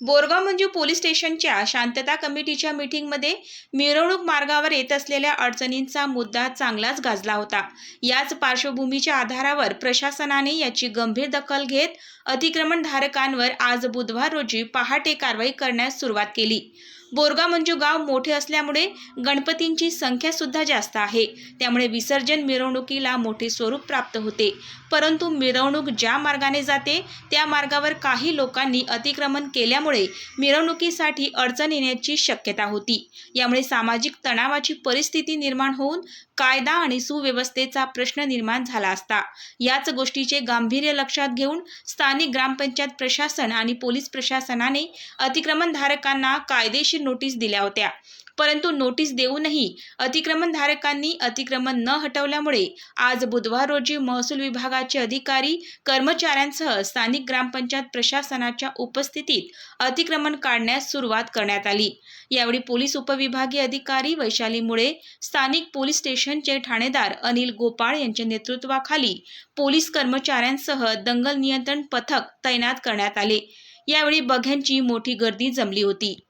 Borgaon Manju police स्टेशनच्या शांतता कमिटीच्या मीटिंगमध्ये मिरवणूक मार्गावर येत असलेल्या अडचणींचा मुद्दा चांगलाच गाजला होता. याच पार्श्वभूमीच्या आधारावर प्रशासनाने याची गंभीर दखल घेत अतिक्रमणधारकांवर आज बुधवार रोजी पहाटे कारवाई करण्यास सुरुवात केली. बोरगाव म्हणजे गाव मोठे असल्यामुळे गणपतींची संख्या सुद्धा जास्त आहे. त्यामुळे विसर्जन मिरवणुकीला मोठे स्वरूप प्राप्त होते. परंतु मिरवणूक ज्या मार्गाने जाते त्या मार्गावर काही लोकांनी अतिक्रमण केल्यामुळे मिरवणुकीसाठी अडचण येण्याची शक्यता होती. यामुळे सामाजिक तणावाची परिस्थिती निर्माण होऊन कायदा आणि सुव्यवस्थेचा प्रश्न निर्माण झाला असता. याच गोष्टीचे गांभीर्य लक्षात घेऊन स्थानिक ग्रामपंचायत प्रशासन आणि पोलीस प्रशासनाने अतिक्रमणधारकांना कायदेशीर नोटीस दिल्या होत्या. परंतु नोटीस देऊनही अतिक्रमणधारकांनी अतिक्रमण न हटवल्यामुळे आज बुधवार रोजी महसूल विभागाचे अधिकारी कर्मचाऱ्यांसह स्थानिक ग्रामपंचायत प्रशासनाच्या उपस्थितीत अतिक्रमण काढण्यास सुरुवात करण्यात आली. यावेळी पोलीस उपविभागीय अधिकारी वैशाली मुळे स्थानिक पोलीस स्टेशनचे ठाणेदार अनिल गोपाळ यांच्या नेतृत्वाखाली पोलीस कर्मचाऱ्यांसह दंगल नियंत्रण पथक तैनात करण्यात आले. यावेळी बघ्यांची मोठी गर्दी जमली होती.